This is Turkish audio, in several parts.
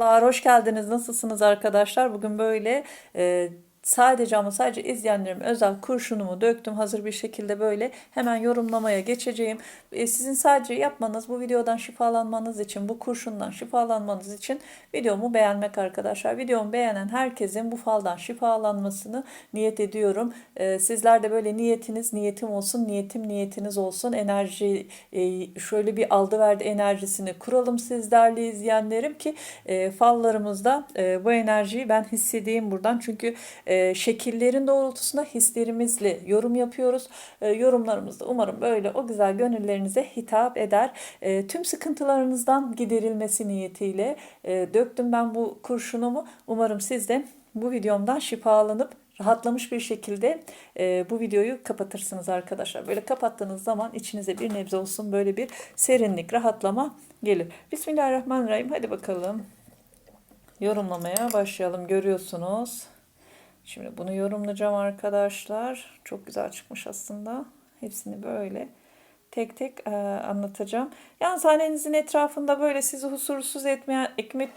Merhabalar, hoş geldiniz. Nasılsınız arkadaşlar? Bugün böyle e, sadece ama sadece izleyenlerim özel kurşunumu döktüm. Hazır bir şekilde böyle hemen yorumlamaya geçeceğim. E, sizin sadece yapmanız bu videodan şifalanmanız için, bu kurşundan şifalanmanız için videomu beğenmek arkadaşlar. Videomu beğenen herkesin bu faldan şifalanmasını niyet ediyorum. E, sizler de böyle niyetiniz niyetim olsun, niyetim niyetiniz olsun. Enerji e, şöyle bir aldı verdi enerjisini kuralım siz değerli izleyenlerim ki e, fallarımızda bu enerjiyi ben hissedeyim buradan. Çünkü şekillerin doğrultusunda hislerimizle yorum yapıyoruz. E, yorumlarımız da umarım böyle o güzel gönüllerinize hitap eder. E, tüm sıkıntılarınızdan giderilmesi niyetiyle e, döktüm ben bu kurşunumu. Umarım siz de bu videomdan şifalanıp rahatlamış bir şekilde e, bu videoyu kapatırsınız arkadaşlar. Böyle kapattığınız zaman içinize bir nebze olsun böyle bir serinlik, rahatlama gelir. Bismillahirrahmanirrahim. Hadi bakalım. Yorumlamaya başlayalım. Görüyorsunuz. Şimdi bunu yorumlayacağım arkadaşlar. Çok güzel çıkmış aslında. Hepsini böyle tek tek e, anlatacağım. Yalnız hanenizin etrafında böyle sizi huzursuz etmeyen, ekmek,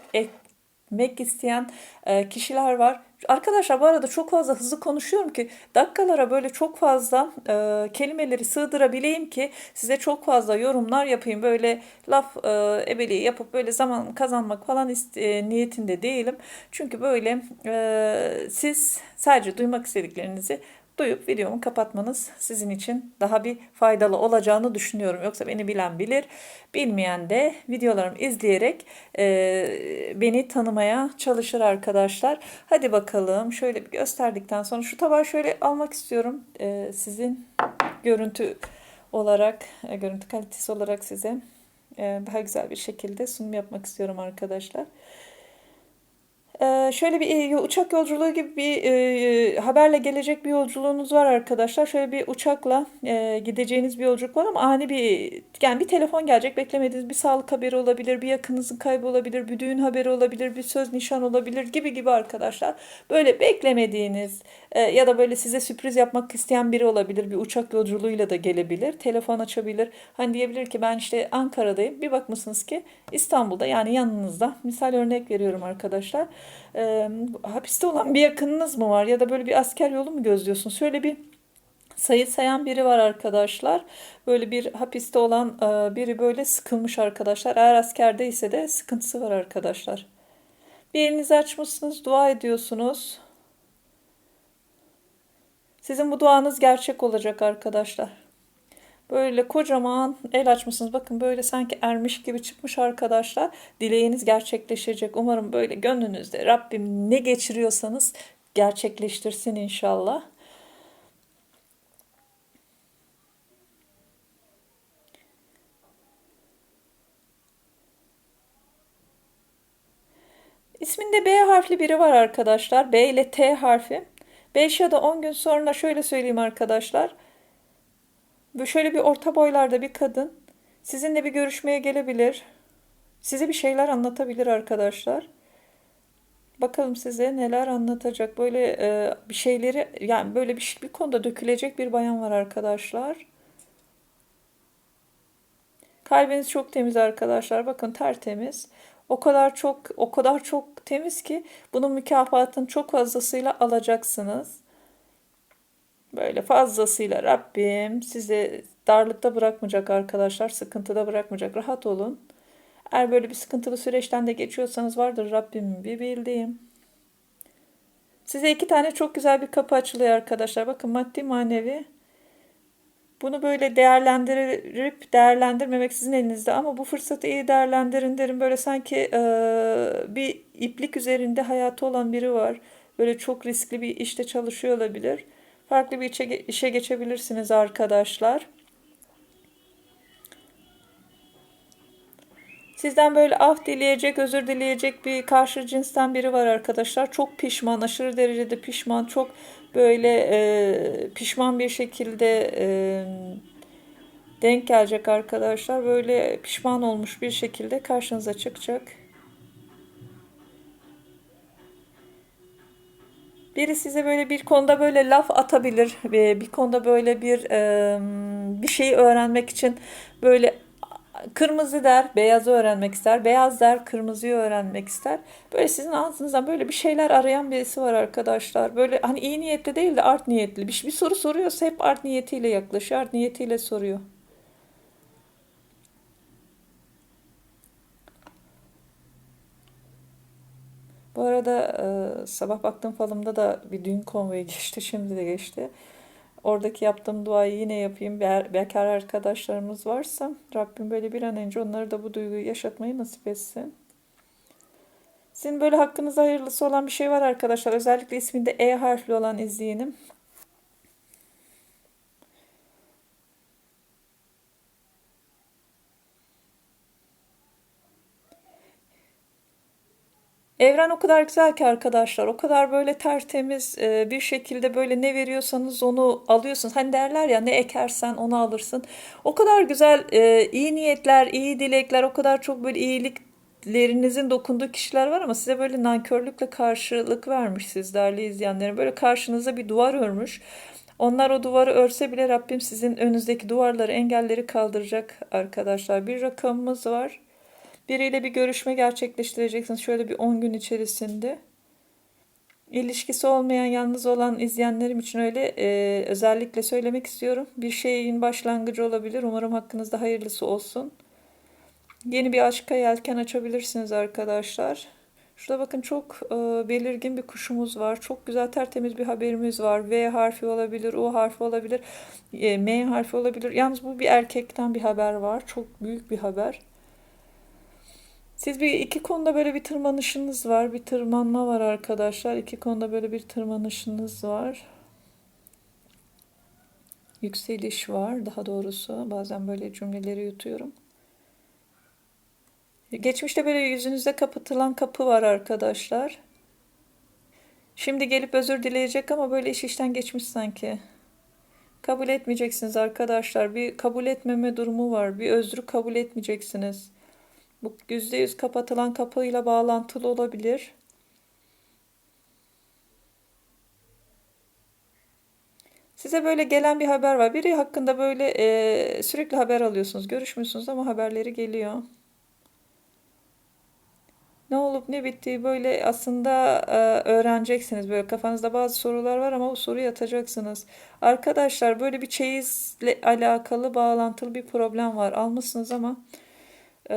etmek isteyen e, kişiler var. Arkadaşlar bu arada çok fazla hızlı konuşuyorum ki dakikalara böyle çok fazla e, kelimeleri sığdırabileyim ki size çok fazla yorumlar yapayım. Böyle laf e, ebeliği yapıp böyle zaman kazanmak falan e, niyetinde değilim. Çünkü böyle e, siz sadece duymak istediklerinizi duyup videomu kapatmanız sizin için daha bir faydalı olacağını düşünüyorum. Yoksa beni bilen bilir, bilmeyen de videolarımı izleyerek e, beni tanımaya çalışır arkadaşlar. Hadi bakalım şöyle bir gösterdikten sonra şu tabağı şöyle almak istiyorum. E, sizin görüntü olarak, e, görüntü kalitesi olarak size e, daha güzel bir şekilde sunum yapmak istiyorum arkadaşlar. Ee, şöyle bir e, uçak yolculuğu gibi bir e, haberle gelecek bir yolculuğunuz var arkadaşlar. Şöyle bir uçakla e, gideceğiniz bir yolculuk var ama ani bir yani bir telefon gelecek beklemediğiniz bir sağlık haberi olabilir, bir yakınınızın kaybı olabilir, bir düğün haberi olabilir, bir söz nişan olabilir gibi gibi arkadaşlar. Böyle beklemediğiniz e, ya da böyle size sürpriz yapmak isteyen biri olabilir. Bir uçak yolculuğuyla da gelebilir. Telefon açabilir. Hani diyebilir ki ben işte Ankara'dayım. Bir bakmışsınız ki İstanbul'da yani yanınızda. Misal örnek veriyorum arkadaşlar e, hapiste olan bir yakınınız mı var ya da böyle bir asker yolu mu gözlüyorsun? Şöyle bir sayı sayan biri var arkadaşlar. Böyle bir hapiste olan e, biri böyle sıkılmış arkadaşlar. Eğer askerdeyse de sıkıntısı var arkadaşlar. Bir elinizi açmışsınız, dua ediyorsunuz. Sizin bu duanız gerçek olacak arkadaşlar. Böyle kocaman el açmışsınız. Bakın böyle sanki ermiş gibi çıkmış arkadaşlar. Dileğiniz gerçekleşecek. Umarım böyle gönlünüzde Rabbim ne geçiriyorsanız gerçekleştirsin inşallah. İsminde B harfli biri var arkadaşlar. B ile T harfi. 5 ya da 10 gün sonra şöyle söyleyeyim arkadaşlar. Şöyle bir orta boylarda bir kadın sizinle bir görüşmeye gelebilir. Size bir şeyler anlatabilir arkadaşlar. Bakalım size neler anlatacak. Böyle e, bir şeyleri yani böyle bir, bir konuda dökülecek bir bayan var arkadaşlar. Kalbiniz çok temiz arkadaşlar. Bakın tertemiz. O kadar çok o kadar çok temiz ki bunun mükafatını çok fazlasıyla alacaksınız. Böyle fazlasıyla Rabbim sizi darlıkta bırakmayacak arkadaşlar, sıkıntıda bırakmayacak. Rahat olun. Eğer böyle bir sıkıntılı süreçten de geçiyorsanız vardır Rabbim bir bildiğim. Size iki tane çok güzel bir kapı açılıyor arkadaşlar. Bakın maddi manevi. Bunu böyle değerlendirip değerlendirmemek sizin elinizde ama bu fırsatı iyi değerlendirin derim. Böyle sanki e, bir iplik üzerinde hayatı olan biri var. Böyle çok riskli bir işte çalışıyor olabilir. Farklı bir işe, işe geçebilirsiniz arkadaşlar. Sizden böyle af dileyecek, özür dileyecek bir karşı cinsten biri var arkadaşlar. Çok pişman, aşırı derecede pişman, çok böyle e, pişman bir şekilde e, denk gelecek arkadaşlar. Böyle pişman olmuş bir şekilde karşınıza çıkacak. Biri size böyle bir konuda böyle laf atabilir bir konuda böyle bir bir şey öğrenmek için böyle kırmızı der, beyazı öğrenmek ister. Beyaz der, kırmızıyı öğrenmek ister. Böyle sizin ağzınızdan böyle bir şeyler arayan birisi var arkadaşlar. Böyle hani iyi niyetli değil de art niyetli. Bir, bir soru soruyorsa hep art niyetiyle yaklaşıyor. Art niyetiyle soruyor. Bu arada e, sabah baktığım falımda da bir düğün konvoyu geçti. Şimdi de geçti. Oradaki yaptığım duayı yine yapayım. Be bekar arkadaşlarımız varsa Rabbim böyle bir an önce onları da bu duyguyu yaşatmayı nasip etsin. Sizin böyle hakkınızda hayırlısı olan bir şey var arkadaşlar. Özellikle isminde E harfli olan izleyenim. Evren o kadar güzel ki arkadaşlar, o kadar böyle tertemiz e, bir şekilde böyle ne veriyorsanız onu alıyorsunuz. Hani derler ya ne ekersen onu alırsın. O kadar güzel e, iyi niyetler, iyi dilekler, o kadar çok böyle iyiliklerinizin dokunduğu kişiler var ama size böyle nankörlükle karşılık vermiş siz değerli izleyenlerin. Böyle karşınıza bir duvar örmüş. Onlar o duvarı örse bile Rabbim sizin önünüzdeki duvarları, engelleri kaldıracak arkadaşlar. Bir rakamımız var. Biriyle bir görüşme gerçekleştireceksiniz şöyle bir 10 gün içerisinde. İlişkisi olmayan, yalnız olan izleyenlerim için öyle e, özellikle söylemek istiyorum. Bir şeyin başlangıcı olabilir. Umarım hakkınızda hayırlısı olsun. Yeni bir aşka yelken açabilirsiniz arkadaşlar. Şurada bakın çok e, belirgin bir kuşumuz var. Çok güzel tertemiz bir haberimiz var. V harfi olabilir, U harfi olabilir, e, M harfi olabilir. Yalnız bu bir erkekten bir haber var. Çok büyük bir haber. Siz bir iki konuda böyle bir tırmanışınız var. Bir tırmanma var arkadaşlar. İki konuda böyle bir tırmanışınız var. Yükseliş var daha doğrusu. Bazen böyle cümleleri yutuyorum. Geçmişte böyle yüzünüzde kapatılan kapı var arkadaşlar. Şimdi gelip özür dileyecek ama böyle iş işten geçmiş sanki. Kabul etmeyeceksiniz arkadaşlar. Bir kabul etmeme durumu var. Bir özrü kabul etmeyeceksiniz. Bu %100 kapatılan kapıyla bağlantılı olabilir. Size böyle gelen bir haber var. Biri hakkında böyle e, sürekli haber alıyorsunuz. Görüşmüyorsunuz ama haberleri geliyor. Ne olup ne bittiği böyle aslında e, öğreneceksiniz. Böyle kafanızda bazı sorular var ama o soruyu atacaksınız. Arkadaşlar böyle bir çeyizle alakalı bağlantılı bir problem var. Almışsınız ama e,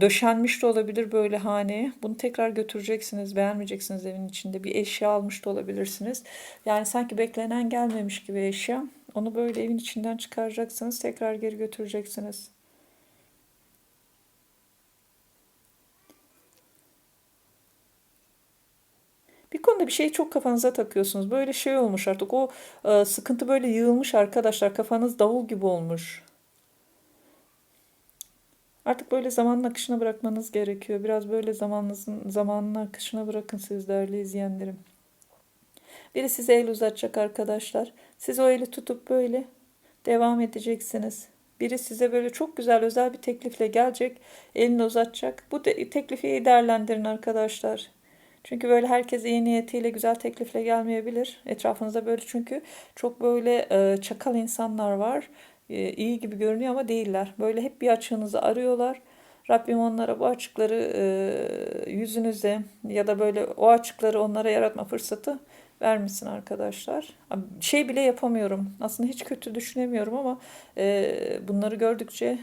döşenmiş de olabilir böyle haneye. Bunu tekrar götüreceksiniz. Beğenmeyeceksiniz evin içinde. Bir eşya almış da olabilirsiniz. Yani sanki beklenen gelmemiş gibi eşya. Onu böyle evin içinden çıkaracaksınız. Tekrar geri götüreceksiniz. Bir konuda bir şeyi çok kafanıza takıyorsunuz. Böyle şey olmuş artık. O e, sıkıntı böyle yığılmış arkadaşlar. Kafanız davul gibi olmuş. Artık böyle zamanın akışına bırakmanız gerekiyor. Biraz böyle zamanınızın zamanın akışına bırakın siz değerli izleyenlerim. Biri size el uzatacak arkadaşlar. Siz o eli tutup böyle devam edeceksiniz. Biri size böyle çok güzel özel bir teklifle gelecek, elini uzatacak. Bu teklifi iyi değerlendirin arkadaşlar. Çünkü böyle herkes iyi niyetiyle güzel teklifle gelmeyebilir. Etrafınızda böyle çünkü çok böyle çakal insanlar var. E, iyi gibi görünüyor ama değiller. Böyle hep bir açığınızı arıyorlar. Rabbim onlara bu açıkları e, yüzünüze ya da böyle o açıkları onlara yaratma fırsatı vermişsin arkadaşlar. Şey bile yapamıyorum. Aslında hiç kötü düşünemiyorum ama e, bunları gördükçe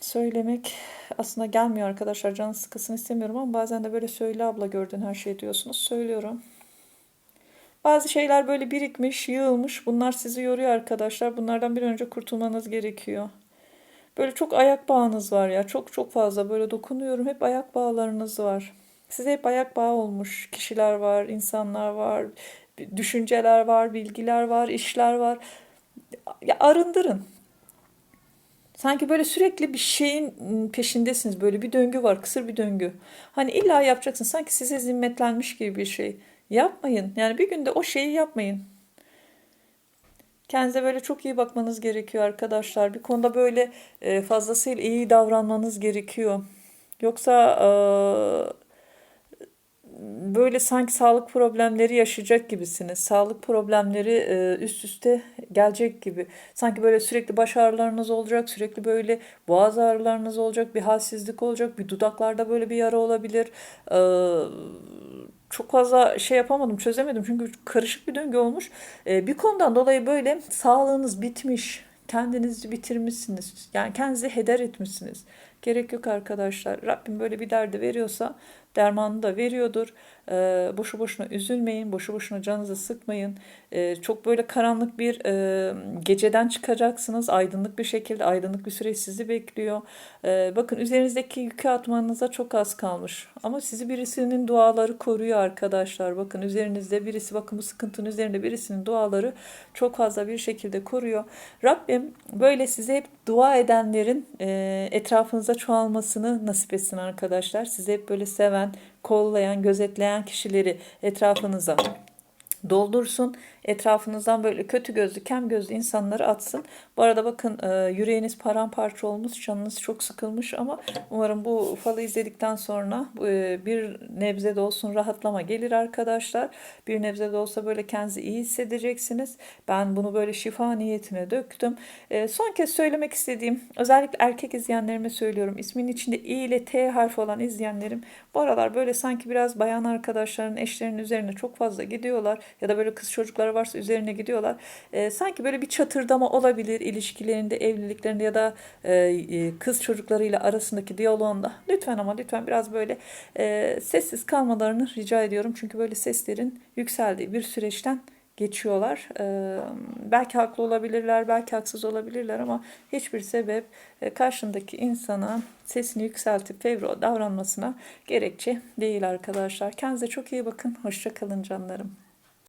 söylemek aslında gelmiyor arkadaşlar. Canı sıkısını istemiyorum ama bazen de böyle söyle abla gördün her şey diyorsunuz. Söylüyorum. Bazı şeyler böyle birikmiş, yığılmış. Bunlar sizi yoruyor arkadaşlar. Bunlardan bir önce kurtulmanız gerekiyor. Böyle çok ayak bağınız var ya. Çok çok fazla böyle dokunuyorum. Hep ayak bağlarınız var. Size hep ayak bağı olmuş kişiler var, insanlar var, düşünceler var, bilgiler var, işler var. Ya arındırın. Sanki böyle sürekli bir şeyin peşindesiniz. Böyle bir döngü var, kısır bir döngü. Hani illa yapacaksın. Sanki size zimmetlenmiş gibi bir şey. Yapmayın. Yani bir günde o şeyi yapmayın. Kendinize böyle çok iyi bakmanız gerekiyor arkadaşlar. Bir konuda böyle e, fazlasıyla iyi davranmanız gerekiyor. Yoksa e, böyle sanki sağlık problemleri yaşayacak gibisiniz. Sağlık problemleri e, üst üste gelecek gibi. Sanki böyle sürekli baş ağrılarınız olacak, sürekli böyle boğaz ağrılarınız olacak, bir halsizlik olacak, bir dudaklarda böyle bir yara olabilir. Çok fazla şey yapamadım, çözemedim çünkü karışık bir döngü olmuş. E, bir konudan dolayı böyle sağlığınız bitmiş, kendinizi bitirmişsiniz. Yani kendinizi heder etmişsiniz. Gerek yok arkadaşlar. Rabbim böyle bir derdi veriyorsa dermanını da veriyordur. E, boşu boşuna üzülmeyin, boşu boşuna canınızı sıkmayın. E, çok böyle karanlık bir e, geceden çıkacaksınız. Aydınlık bir şekilde, aydınlık bir süreç sizi bekliyor. E, bakın üzerinizdeki yükü atmanıza çok az kalmış. Ama sizi birisinin duaları koruyor arkadaşlar. Bakın üzerinizde birisi, bakın bu sıkıntının üzerinde birisinin duaları çok fazla bir şekilde koruyor. Rabbim böyle size hep dua edenlerin e, etrafınıza çoğalmasını nasip etsin arkadaşlar. Sizi hep böyle seven, kollayan, gözetleyen kişileri etrafınıza doldursun. Etrafınızdan böyle kötü gözlü, kem gözlü insanları atsın. Bu arada bakın e, yüreğiniz paramparça olmuş, canınız çok sıkılmış ama umarım bu falı izledikten sonra e, bir nebze de olsun rahatlama gelir arkadaşlar. Bir nebze de olsa böyle kendinizi iyi hissedeceksiniz. Ben bunu böyle şifa niyetine döktüm. E, son kez söylemek istediğim, özellikle erkek izleyenlerime söylüyorum. İsmin içinde İ ile T harfi olan izleyenlerim bu aralar böyle sanki biraz bayan arkadaşların eşlerinin üzerine çok fazla gidiyorlar ya da böyle kız çocukları varsa üzerine gidiyorlar. E, sanki böyle bir çatırdama olabilir ilişkilerinde, evliliklerinde ya da e, e, kız çocuklarıyla arasındaki diyaloğunda. Lütfen ama lütfen biraz böyle e, sessiz kalmalarını rica ediyorum. Çünkü böyle seslerin yükseldiği bir süreçten geçiyorlar. Ee, belki haklı olabilirler, belki haksız olabilirler ama hiçbir sebep e, karşındaki insana sesini yükseltip fevro davranmasına gerekçe değil arkadaşlar. Kendinize çok iyi bakın. Hoşça kalın canlarım.